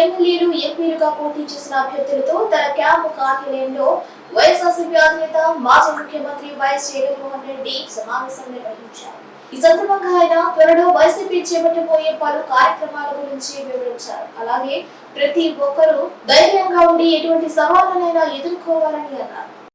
ఎమ్మెల్యేలు ఎంపీలుగా పోటీ చేసిన అభ్యర్థులతో తన క్యాంపు కార్యాలయంలో వైఎస్ఆర్సీపీ అధినేత మాజీ ముఖ్యమంత్రి వైఎస్ జగన్మోహన్ రెడ్డి సమావేశం నిర్వహించారు. ఈ సందర్భంగా ఆయన త్వరలో వైసీపీ చేపట్టబోయే పలు కార్యక్రమాల గురించి వివరించారు. అలాగే ప్రతి ఒక్కరూ ధైర్యంగా ఉండి ఎటువంటి సవాళ్ళనైనా ఎదుర్కోవాలని అన్నారు.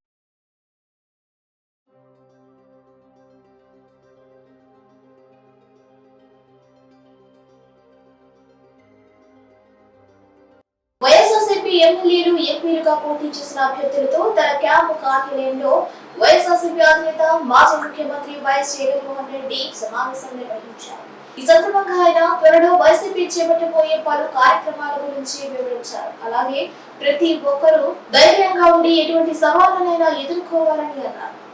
టీడీపీ ఎమ్మెల్యేలు ఎంపీలుగా పోటీ చేసిన అభ్యర్థులతో తన క్యాంపు కార్యాలయంలో వైఎస్ఆర్సీపీ అధినేత మాజీ ముఖ్యమంత్రి వైఎస్ జగన్మోహన్ రెడ్డి సమావేశం నిర్వహించారు. ఈ సందర్భంగా ఆయన త్వరలో వైసీపీ చేపట్టబోయే పలు కార్యక్రమాల గురించి వివరించారు. అలాగే ప్రతి ఒక్కరూ ధైర్యంగా ఉండి ఎటువంటి సవాళ్ళనైనా ఎదుర్కోవాలని అన్నారు.